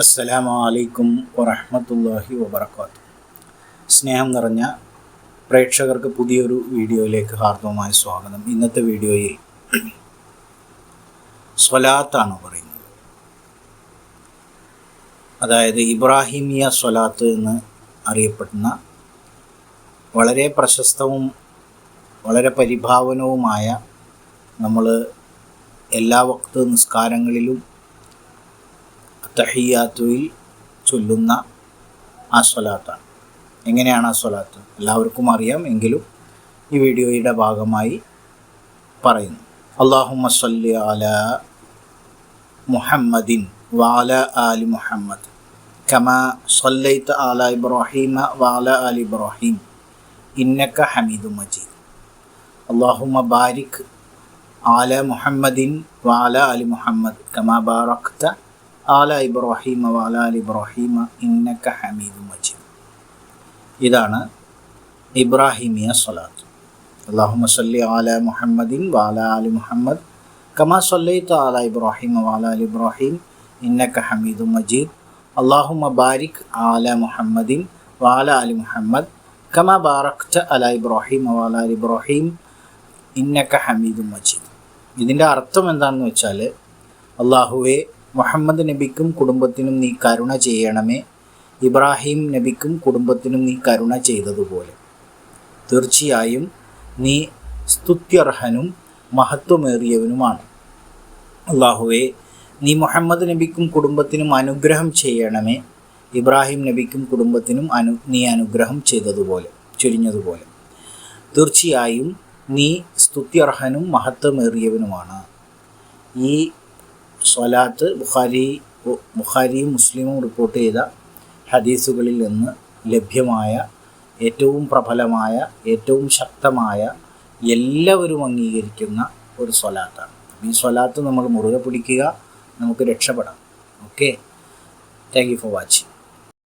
അസ്സലാമു അലൈക്കും വറഹമത്തല്ലാഹി വബർക്കാത്തു സ്നേഹം നിറഞ്ഞ പ്രേക്ഷകർക്ക് പുതിയൊരു വീഡിയോയിലേക്ക് ഹാർദവമായ സ്വാഗതം. ഇന്നത്തെ വീഡിയോയിൽ സ്വലാത്താണ് പറയുന്നത്. അതായത് ഇബ്രാഹിമിയ സ്വലാത്ത് എന്ന് അറിയപ്പെടുന്ന വളരെ പ്രശസ്തവും വളരെ പരിഭാവനവുമായ നമ്മൾ എല്ലാ വക്ത് നിസ്കാരങ്ങളിലും തഹിയാത്തുയിൽ ചൊല്ലുന്ന ആ സ്വലാത്താണ്. എങ്ങനെയാണ് ആ സ്വലാത്ത്? എല്ലാവർക്കും അറിയാം എങ്കിലും ഈ വീഡിയോയുടെ ഭാഗമായി പറയുന്നു. അള്ളാഹുമ്മ സല്ലി അല മുഹമ്മദിൻ വാല ആലി മുഹമ്മദ് കമ സല്ലൈത്ത് ആല ഇബ്രാഹിമ വാല ആലി ഇബ്രാഹിം ഇന്നക്ക ഹമീദു മജീദ്. അള്ളാഹുമ്മ ബാരിക് ആല മുഹമ്മദിൻ വാല അലി മുഹമ്മദ് കമ ബാറക്ത ആല ഇബ്രാഹിമ വാലാൽ ഇബ്രാഹീമ ഇബ്രാഹിമ ഇന്നക്ക ഹമീദു മജീദ്. ഇതാണ് ഇബ്രാഹിമിയ സ്വലാത്ത്. അള്ളാഹുമ സല്ലി ആല മുഹമ്മദിൻ വാല അലി മുഹമ്മദ് കമാ സല്ലൈത്ത ആല ഇബ്രാഹിമ വാല അലി ഇബ്രാഹിം ഇന്നക്ക ഹമീദു മജീദ്. അള്ളാഹുമ ബാരിക് ആല മുഹമ്മദിൻ വാല അലി മുഹമ്മദ് കമാ ബാറക്ത അല ഇബ്രാഹിം വാല അലി ഇബ്രാഹിം ഇന്നക്ക ഹമീദു മജീദ്. ഇതിന്റെ അർത്ഥം എന്താണെന്ന് വെച്ചാൽ അള്ളാഹുവെ മുഹമ്മദ് നബിക്കും കുടുംബത്തിനും നീ കരുണ ചെയ്യണമേ. ഇബ്രാഹിം നബിക്കും കുടുംബത്തിനും നീ കരുണ ചെയ്തതുപോലെ. തീർച്ചയായും നീ സ്തുത്യർഹനും മഹത്വമേറിയവനുമാണ്. അള്ളാഹുവെ നീ മുഹമ്മദ് നബിക്കും കുടുംബത്തിനും അനുഗ്രഹം ചെയ്യണമേ. ഇബ്രാഹിം നബിക്കും കുടുംബത്തിനും അനു നീ അനുഗ്രഹം ചെയ്തതുപോലെ ചൊരിഞ്ഞതുപോലെ. തീർച്ചയായും നീ സ്തുത്യർഹനും മഹത്വമേറിയവനുമാണ്. ഈ സ്വലാത്ത് ബുഖാരി ബുഖാരിയും മുസ്ലിമും റിപ്പോർട്ട് ചെയ്ത ഹദീസുകളിൽ നിന്ന് ലഭ്യമായ ഏറ്റവും പ്രബലമായ ഏറ്റവും ശക്തമായ എല്ലാവരും അംഗീകരിക്കുന്ന ഒരു സ്വലാത്താണ്. ഈ സ്വലാത്ത് നമ്മൾ മുറുകെ പിടിക്കുക നമുക്ക് രക്ഷപ്പെടാം. Okay? Thank you for watching.